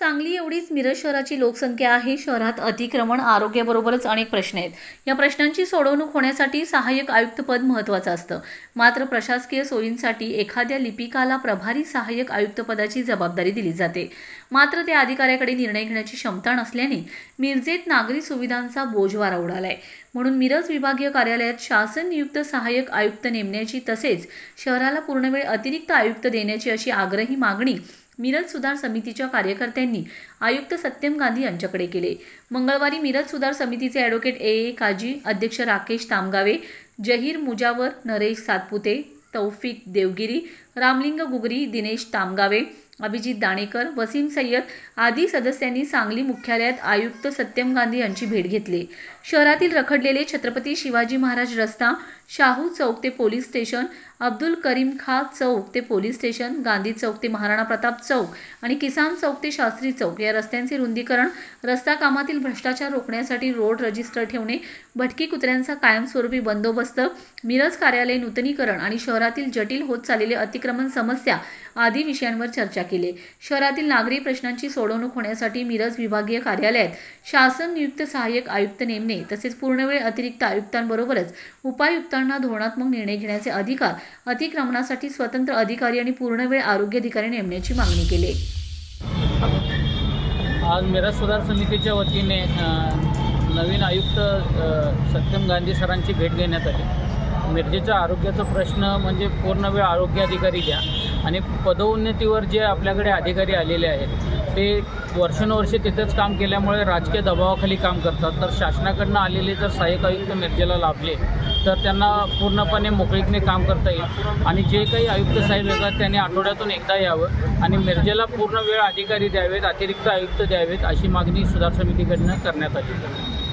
सांगली एवढीच मिरज शहराची लोकसंख्या आहे. शहरात अतिक्रमण आरोग्याबरोबरच अनेक प्रश्न आहेत. या प्रश्नांची सोडवणूक होण्यासाठी सहाय्यक आयुक्तपद महत्त्वाचं असतं. मात्र प्रशासकीय सोयींसाठी एखाद्या लिपिकाला प्रभारी सहाय्यक आयुक्तपदाची जबाबदारी दिली जाते. मात्र त्या अधिकाऱ्याकडे निर्णय घेण्याची क्षमता नसल्याने मिरजेत नागरी सुविधांचा बोजवारा उडालाय. म्हणून मिरज विभागीय कार्यालयात शासन नियुक्त सहाय्यक आयुक्त नेमण्याची तसेच शहराला पूर्णवेळ अतिरिक्त आयुक्त देण्याची अशी आग्रही मागणी मिरज सुधार समितीच्या कार्यकर्त्यांनी आयुक्त सत्यम गांधी यांच्याकडे केले. मंगळवारी मिरज सुधार समितीचे ॲडव्होकेट ए. ए. काजी अध्यक्ष राकेश तामगावे जहीर मुजावर नरेश सातपुते तौफिक देवगिरी रामलिंग गुगरी दिनेश तामगावे अभिजित दाणेकर वसीम सय्यद आदी सदस्यांनी सांगली मुख्यालयात आयुक्त सत्यम गांधी यांची भेट घेतली. शहरातील रखडलेले छत्रपती शिवाजी महाराज रस्ता शाहू चौक ते पोलीस स्टेशन अब्दुल करीम खा चौक ते पोलीस स्टेशन गांधी चौक ते महाराणा प्रताप चौक आणि किसान चौक ते शास्त्री चौक या रस्त्यांचे रुंदीकरण रस्ता कामातील भ्रष्टाचार रोखण्यासाठी रोड रजिस्टर ठेवणे भटकी कुत्र्यांचा कायमस्वरूपी बंदोबस्त मिरज कार्यालय नूतनीकरण आणि शहरातील जटिल होत चाललेले अतिक्रमण समस्या आदी विषयांवर चर्चा केली. शहरातील नागरी प्रश्नांची सोडवणूक होण्यासाठी मिरज विभागीय कार्यालयात शासन नियुक्त सहाय्यक आयुक्त नेमणे तसेच पूर्णवेळ अतिरिक्त आयुक्तांबरोबरच उपायुक्तांना धोरणात्मक निर्णय घेण्याचे अधिकार अतिक्रमणासाठी स्वतंत्र अधिकारी आणि पूर्णवेळ आरोग्य अधिकारी नेमण्याची मागणी केली. आज मिरज सुधार समितीच्या वतीने नवीन आयुक्त सत्यम गांधी सरांची भेट घेण्यात आली. मिरजेचा आरोग्याचा प्रश्न म्हणजे पूर्ण वेळ आरोग्य अधिकारी द्या आणि पदोन्नतीवर जे आपल्याकडे अधिकारी आलेले आहेत ते वर्षानुवर्षे तिथेच काम केल्यामुळे राजकीय दबावाखाली काम करतात. तर शासनाकडनं आलेले जर सहाय्यक आयुक्त मिरजेला लाभले तर त्यांना पूर्णपणे मोकळीकने काम करता येईल. आणि जे काही आयुक्त साहेब येतात त्यांनी आठवड्यातून एकदा यावं आणि मिरजेला पूर्ण वेळ अधिकारी द्यावेत अतिरिक्त आयुक्त द्यावेत अशी मागणी सुधार समितीकडनं करण्यात आली.